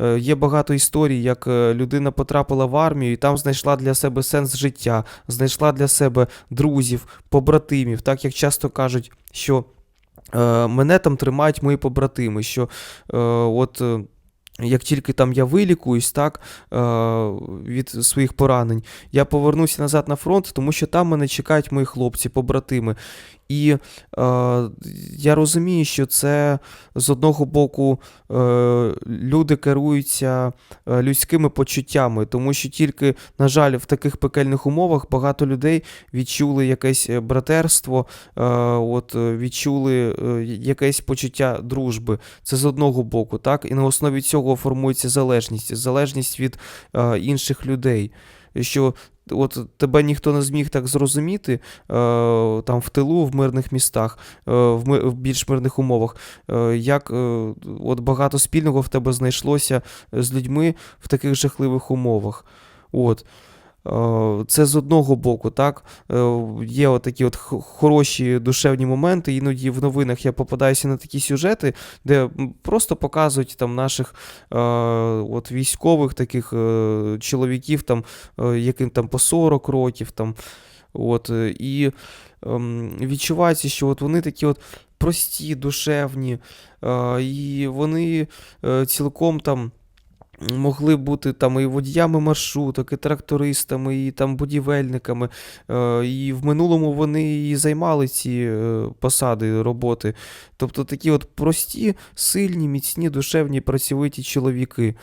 Е, Є багато історій, як е, людина потрапила в армію і там знайшла для себе сенс життя, знайшла для себе друзів, побратимів, так як часто кажуть, що е, мене там тримають мої побратими, що от. Як тільки там я вилікуюсь, так, від своїх поранень, я повернуся назад на фронт, тому що там мене чекають мої хлопці, побратими. І е, я розумію, що це з одного боку е, люди керуються е, людськими почуттями, тому що тільки, на жаль, в таких пекельних умовах багато людей відчули якесь е, братерство, е, от, е, відчули якесь почуття дружби. Це з одного боку, так? І на основі цього формується залежність, залежність від е, інших людей. Що от тебе ніхто не зміг так зрозуміти е, там в тилу, в мирних містах, е, в, більш мирних умовах, е, як от багато спільного в тебе знайшлося з людьми в таких жахливих умовах. От. Е, Це з одного боку, так. Е, Є отакі от хороші душевні моменти. Іноді в новинах я попадаюся на такі сюжети, де просто показують там наших е, от військових таких чоловіків, там, яким там по 40 років. Там, от, і ем, відчувається, що от вони такі от прості, душевні, і вони цілком там. Могли бути там і водіями маршруток, і трактористами, і там будівельниками. Е, і в минулому вони і займали ці е, посади роботи. Тобто такі от прості, сильні, міцні, душевні, працьовиті чоловіки,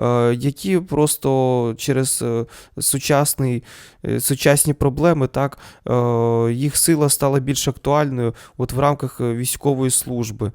е, які просто через сучасний, сучасні проблеми, так, їх сила стала більш актуальною от в рамках військової служби.